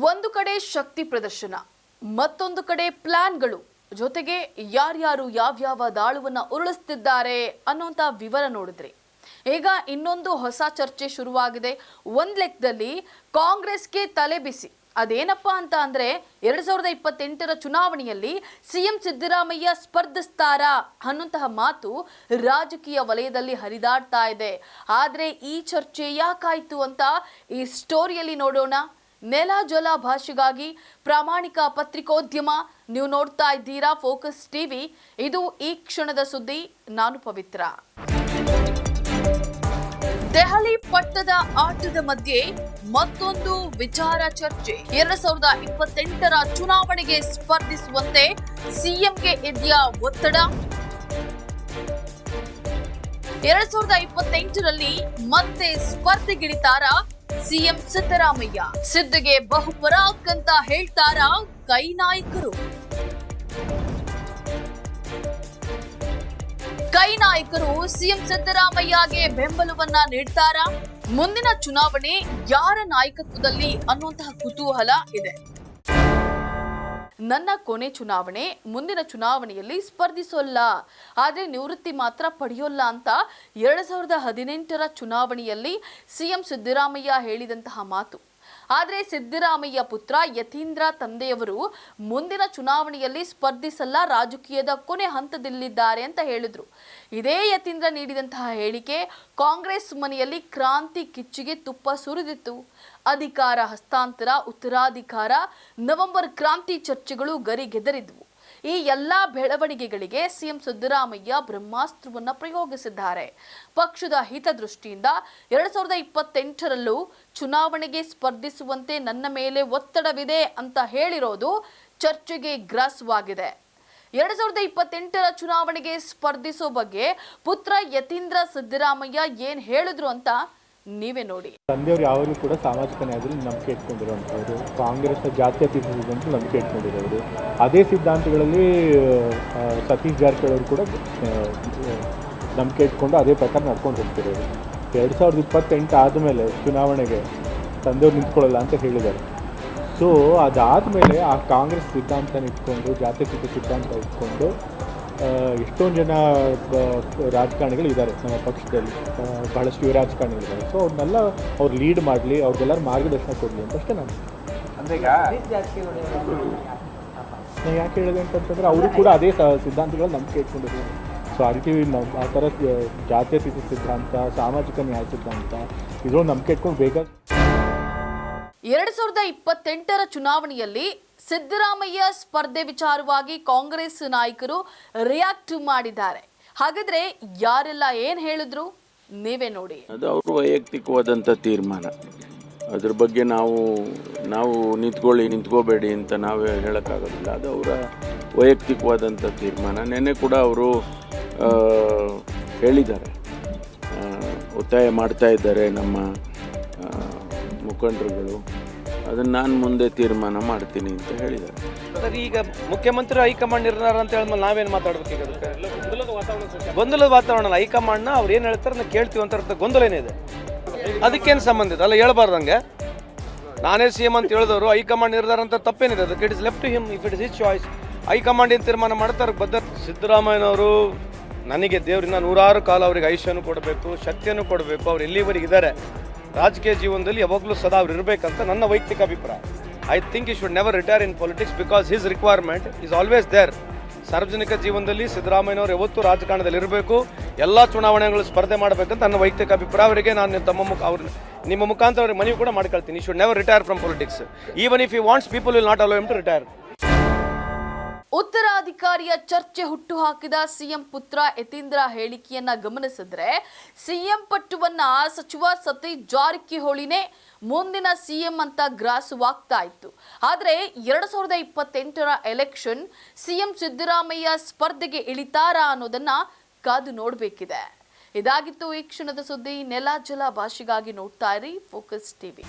ಒಂದು ಕಡೆ ಶಕ್ತಿ ಪ್ರದರ್ಶನ, ಮತ್ತೊಂದು ಕಡೆ ಪ್ಲಾನ್ಗಳು. ಜೊತೆಗೆ ಯಾರ್ಯಾರು ಯಾವ್ಯಾವ ದಾಳುವನ್ನ ಉರುಳಿಸ್ತಿದ್ದಾರೆ ಅನ್ನೋಂಥ ವಿವರ ನೋಡಿದ್ರಿ. ಈಗ ಇನ್ನೊಂದು ಹೊಸ ಚರ್ಚೆ ಶುರುವಾಗಿದೆ. ಒಂದ್ ಲೆಕ್ಕದಲ್ಲಿ ಕಾಂಗ್ರೆಸ್ಗೆ ತಲೆ ಬಿಸಿ. ಅದೇನಪ್ಪ ಅಂತ ಅಂದ್ರೆ, ಎರಡ್ ಸಾವಿರದ ಇಪ್ಪತ್ತೆಂಟರ ಚುನಾವಣೆಯಲ್ಲಿ ಸಿಎಂ ಸಿದ್ದರಾಮಯ್ಯ ಸ್ಪರ್ಧಿಸ್ತಾರಾ ಅನ್ನುವಂತಹ ಮಾತು ರಾಜಕೀಯ ವಲಯದಲ್ಲಿ ಹರಿದಾಡ್ತಾ ಇದೆ. ಆದ್ರೆ ಈ ಚರ್ಚೆ ಯಾಕಾಯ್ತು ಅಂತ ಈ ಸ್ಟೋರಿಯಲ್ಲಿ ನೋಡೋಣ. ನೆಲ ಜಲ ಭಾಷೆಗಾಗಿ ಪ್ರಾಮಾಣಿಕ ಪತ್ರಿಕೋದ್ಯಮ. ನೀವು ನೋಡ್ತಾ ಇದ್ದೀರಾ ಫೋಕಸ್ ಟಿವಿ. ಇದು ಈ ಕ್ಷಣದ ಸುದ್ದಿ. ನಾನು ಪವಿತ್ರ. ದೆಹಲಿ ಪಟ್ಟದ ಆಟದ ಮಧ್ಯೆ ಮತ್ತೊಂದು ವಿಚಾರ ಚರ್ಚೆ. ಎರಡ್ ಸಾವಿರದ ಇಪ್ಪತ್ತೆಂಟರ ಚುನಾವಣೆಗೆ ಸ್ಪರ್ಧಿಸುವಂತೆ ಸಿಎಂಗೆ ಇದೆಯಾ ಒತ್ತಡ. ಎರಡ್ ಸಾವಿರದ ಇಪ್ಪತ್ತೆಂಟರಲ್ಲಿ ಮತ್ತೆ ಸ್ಪರ್ಧೆಗಿಳಿತಾರ ಸಿಎಂ ಸಿದ್ದರಾಮಯ್ಯ. ಸಿದ್ದಿಗೆ ಬಹುಪರಾಕ್ ಅಂತ ಹೇಳ್ತಾರ ಕೈ ನಾಯಕರು. ಕೈ ನಾಯಕರು ಸಿಎಂ ಸಿದ್ದರಾಮಯ್ಯಗೆ ಬೆಂಬಲವನ್ನ ನೀಡ್ತಾರಾ? ಮುಂದಿನ ಚುನಾವಣೆ ಯಾರ ನಾಯಕತ್ವದಲ್ಲಿ ಅನ್ನುವಂತಹ ಕುತೂಹಲ ಇದೆ. ನನ್ನ ಕೊನೆ ಚುನಾವಣೆ ಮುಂದಿನ ಚುನಾವಣೆಯಲ್ಲಿ ಸ್ಪರ್ಧಿಸೋಲ್ಲ. ಆದರೆ ನಿವೃತ್ತಿ ಮಾತ್ರ ಪಡೆಯೋಲ್ಲ ಅಂತ ಎರಡು ಸಾವಿರದ ಹದಿನೆಂಟರ ಚುನಾವಣೆಯಲ್ಲಿ ಸಿಎಂ ಸಿದ್ದರಾಮಯ್ಯ ಹೇಳಿದಂತಹ ಮಾತು. ಆದರೆ ಸಿದ್ದರಾಮಯ್ಯ ಪುತ್ರ ಯತೀಂದ್ರ ತಂದೆಯವರು ಮುಂದಿನ ಚುನಾವಣೆಯಲ್ಲಿ ಸ್ಪರ್ಧಿಸಲ್ಲ, ರಾಜಕೀಯದ ಕೊನೆ ಹಂತದಲ್ಲಿದ್ದಾರೆ ಅಂತ ಹೇಳಿದ್ರು. ಇದೇ ಯತೀಂದ್ರ ನೀಡಿದಂತಹ ಹೇಳಿಕೆ ಕಾಂಗ್ರೆಸ್ ಮನೆಯಲ್ಲಿ ಕ್ರಾಂತಿ ಕಿಚ್ಚಿಗೆ ತುಪ್ಪ ಸುರಿದಿತ್ತು. ಅಧಿಕಾರ ಹಸ್ತಾಂತರ, ಉತ್ತರಾಧಿಕಾರ, ನವೆಂಬರ್ ಕ್ರಾಂತಿ ಚರ್ಚೆಗಳು ಗರಿಗೆದರಿದ್ವು. ಈ ಎಲ್ಲ ಬೆಳವಣಿಗೆಗಳಿಗೆ ಸಿಎಂ ಸಿದ್ದರಾಮಯ್ಯ ಬ್ರಹ್ಮಾಸ್ತ್ರವನ್ನು ಪ್ರಯೋಗಿಸಿದ್ದಾರೆ. ಪಕ್ಷದ ಹಿತದೃಷ್ಟಿಯಿಂದ ಎರಡ್ ಸಾವಿರದ ಇಪ್ಪತ್ತೆಂಟರಲ್ಲೂ ಚುನಾವಣೆಗೆ ಸ್ಪರ್ಧಿಸುವಂತೆ ನನ್ನ ಮೇಲೆ ಒತ್ತಡವಿದೆ ಅಂತ ಹೇಳಿರೋದು ಚರ್ಚೆಗೆ ಗ್ರಾಸವಾಗಿದೆ. ಎರಡ್ ಸಾವಿರದ ಇಪ್ಪತ್ತೆಂಟರ ಚುನಾವಣೆಗೆ ಸ್ಪರ್ಧಿಸೋ ಬಗ್ಗೆ ಪುತ್ರ ಯತೀಂದ್ರ ಸಿದ್ದರಾಮಯ್ಯ ಏನ್ ಹೇಳಿದ್ರು ಅಂತ ನೀವೇ ನೋಡಿ. ತಂದೆಯವರು ಯಾವಾಗಲೂ ಕೂಡ ಸಾಮಾಜಿಕ ನ್ಯಾಯದಲ್ಲಿ ನಂಬಿಕೆ ಇಟ್ಕೊಂಡಿರುವಂಥವ್ರು, ಕಾಂಗ್ರೆಸ್ನ ಜಾತ್ಯತೀತದಂತೂ ನಂಬಿಕೆ ಇಟ್ಕೊಂಡಿರೋರು. ಅದೇ ಸಿದ್ಧಾಂತಗಳಲ್ಲಿ ಸತೀಶ್ ಜಾರಕಿಹೊಳಿ ಅವರು ಕೂಡ ನಂಬಿಕೆ ಇಟ್ಕೊಂಡು ಅದೇ ಪ್ರಕಾರ ನಡ್ಕೊಂಡು ಹೋಗ್ತಿರೋರು. ಎರಡು ಸಾವಿರದ ಇಪ್ಪತ್ತೆಂಟು ಆದಮೇಲೆ ಚುನಾವಣೆಗೆ ತಂದೆಯವ್ರು ನಿಂತ್ಕೊಳ್ಳಲ್ಲ ಅಂತ ಹೇಳಿದ್ದಾರೆ. ಸೊ ಅದಾದಮೇಲೆ ಆ ಕಾಂಗ್ರೆಸ್ ಸಿದ್ಧಾಂತನ ಇಟ್ಕೊಂಡು ಜಾತ್ಯತೀತ ಸಿದ್ಧಾಂತ ಇಟ್ಕೊಂಡು ಎಷ್ಟೊಂದು ಜನ ರಾಜಕಾರಣಿಗಳು ಇದ್ದಾರೆ ನಮ್ಮ ಪಕ್ಷದಲ್ಲಿ. ಬಹಳಷ್ಟು ಯುವ ರಾಜಕಾರಣಿಗಳಿದ್ದಾರೆ ಸೊ ಅವ್ರನ್ನೆಲ್ಲ ಅವ್ರು ಲೀಡ್ ಮಾಡಲಿ ಅವ್ರಿಗೆಲ್ಲ ಮಾರ್ಗದರ್ಶನ ಕೊಡಲಿ ಅಂತ ಅಷ್ಟೇ ನಾನು. ಅಂದ್ರೆ ಈಗ ನಾನು ಯಾಕೆ ಹೇಳಿದೆ ಅಂತಂತಂದ್ರೆ ಅವರು ಕೂಡ ಅದೇ ಸಿದ್ಧಾಂತಗಳನ್ನ ಸಿದ್ಧಾಂತಗಳು ನಂಬಿಕೆ ಇಟ್ಕೊಂಡಿದ್ದಾರೆ. ಸೊ ಆ ರೀತಿ ನಮ್ಮ ಆ ಥರ ಜಾತ್ಯತೀತ ಸಿದ್ಧಾಂತ ಸಾಮಾಜಿಕ ನ್ಯಾಯ ಸಿದ್ಧಾಂತ ಇದ್ರೊಂದು ನಂಬಿಕೆ ಇಟ್ಕೊಂಡು ಬೇಗ ಎರಡ್ ಸಾವಿರದ ಇಪ್ಪತ್ತೆಂಟರ ಚುನಾವಣೆಯಲ್ಲಿ ಸಿದ್ದರಾಮಯ್ಯ ಸ್ಪರ್ಧೆ ವಿಚಾರವಾಗಿ ಕಾಂಗ್ರೆಸ್ ನಾಯಕರು ರಿಯಾಕ್ಟ್ ಮಾಡಿದ್ದಾರೆ. ಹಾಗಾದ್ರೆ ಯಾರೆಲ್ಲ ಏನ್ ಹೇಳಿದ್ರು ನೀವೇ ನೋಡಿ. ಅದು ಅವರು ವೈಯಕ್ತಿಕವಾದಂಥ ತೀರ್ಮಾನ. ಅದ್ರ ಬಗ್ಗೆ ನಾವು ನಾವು ನಿಂತ್ಕೊಳ್ಳಿ, ನಿಂತ್ಕೋಬೇಡಿ ಅಂತ ನಾವು ಹೇಳೋಕ್ಕಾಗೋದಿಲ್ಲ. ಅದು ಅವರ ವೈಯಕ್ತಿಕವಾದಂಥ ತೀರ್ಮಾನ. ನೆನ್ನೆ ಕೂಡ ಅವರು ಹೇಳಿದ್ದಾರೆ. ಒತ್ತಾಯ ಮಾಡ್ತಾ ಇದ್ದಾರೆ ನಮ್ಮ ಮುಖಂಡರುಗಳು. ಅದನ್ನು ನಾನು ಮುಂದೆ ತೀರ್ಮಾನ ಮಾಡ್ತೀನಿ ಅಂತ ಹೇಳಿದ್ದಾರೆ. ಸರ್ ಈಗ ಮುಖ್ಯಮಂತ್ರಿ ಹೈಕಮಾಂಡ್ ಇರ್ನಾರ ಅಂತ ಹೇಳಿದ್ಮೇಲೆ ನಾವೇನು ಮಾತಾಡ್ಬೇಕು ಈಗ ಅದಕ್ಕೆ? ಗೊಂದಲದ ವಾತಾವರಣ ಅಲ್ಲ. ಹೈಕಮಾಂಡ್ನ ಅವ್ರು ಏನು ಹೇಳ್ತಾರೆ ನಾವು ಕೇಳ್ತೀವಿ ಅಂತ ಅರ್ಥ ಗೊಂದಲ ಏನಿದೆ? ಅದಕ್ಕೇನು ಸಂಬಂಧ ಇದೆ? ಅಲ್ಲ ಹೇಳ್ಬಾರ್ದಂಗೆ ನಾನೇ ಸಿ ಎಂ ಅಂತ ಹೇಳಿದವರು ಹೈಕಮಾಂಡ್ ನಿರ್ಧಾರ ಅಂತ ತಪ್ಪೇನಿದೆ. ಅದಕ್ಕೆ it is left him if it is his choice high command ಏನು ತೀರ್ಮಾನ ಮಾಡ್ತಾರೆ ಬದ್ಧ ಸಿದ್ದರಾಮಯ್ಯನವರು ನನಗೆ ದೇವರಿಂದ ನೂರಾರು ಕಾಲ ಅವ್ರಿಗೆ ಆಯುಷ್ಯನೂ ಕೊಡಬೇಕು ಶಕ್ತಿಯನ್ನು ಕೊಡಬೇಕು ಅವ್ರು ಎಲ್ಲಿವರೆಗೆ ಇದ್ದಾರೆ? ರಾಜಕೀಯ ಜೀವನದಲ್ಲಿ ಯಾವಾಗಲೂ ಸದಾ ಅವ್ರು ಇರಬೇಕಂತ ನನ್ನ ವೈಯಕ್ತಿಕ ಅಭಿಪ್ರಾಯ. I think you should never retire in politics because his requirement is always there ಸಾರ್ವಜನಿಕ ಜೀವನದಲ್ಲಿ ಸಿದ್ದರಾಮಯ್ಯನವರು ಯಾವತ್ತೂ ರಾಜಕಾರಣದಲ್ಲಿ ಇರಬೇಕು, ಎಲ್ಲ ಚುನಾವಣೆಗಳು ಸ್ಪರ್ಧೆ ಮಾಡಬೇಕಂತ ನನ್ನ ವೈಯಕ್ತಿಕ ಅಭಿಪ್ರಾಯ. ಅವರಿಗೆ ನಾನು ನಿಮ್ಮ ತಮ್ಮ ಮುಖ ಅವ್ರ ನಿಮ್ಮ ಮುಖಾಂತರ ಅವ್ರಿಗೆ ಮನವಿ ಕೂಡ ಮಾಡ್ಕೊಳ್ತೀನಿ. You should never retire from politics even if you wants people will not hello M to retire ಉತ್ತರಾಧಿಕಾರಿಯ ಚರ್ಚೆ ಹುಟ್ಟು ಹಾಕಿದ ಸಿಎಂ ಪುತ್ರ ಯತೀಂದ್ರ ಹೇಳಿಕೆಯನ್ನ ಗಮನಿಸಿದ್ರೆ ಸಿಎಂ ಪಟ್ಟುವನ್ನ ಸಚಿವ ಸತೀಶ್ ಜಾರಕಿಹೊಳಿನೇ ಮುಂದಿನ ಸಿಎಂ ಅಂತ ಗ್ರಾಸವಾಗ್ತಾ ಇತ್ತು. ಆದ್ರೆ ಎರಡ್ ಸಾವಿರದ ಇಪ್ಪತ್ತೆಂಟರ ಎಲೆಕ್ಷನ್ ಸಿಎಂ ಸಿದ್ದರಾಮಯ್ಯ ಸ್ಪರ್ಧೆಗೆ ಇಳಿತಾರಾ ಅನ್ನೋದನ್ನ ಕಾದು ನೋಡ್ಬೇಕಿದೆ. ಇದಾಗಿತ್ತು ಈ ಕ್ಷಣದ ಸುದ್ದಿ. ನೆಲ ಜಲ ಭಾಷೆಗಾಗಿ ನೋಡ್ತಾ ಇರಿ. Focus TV.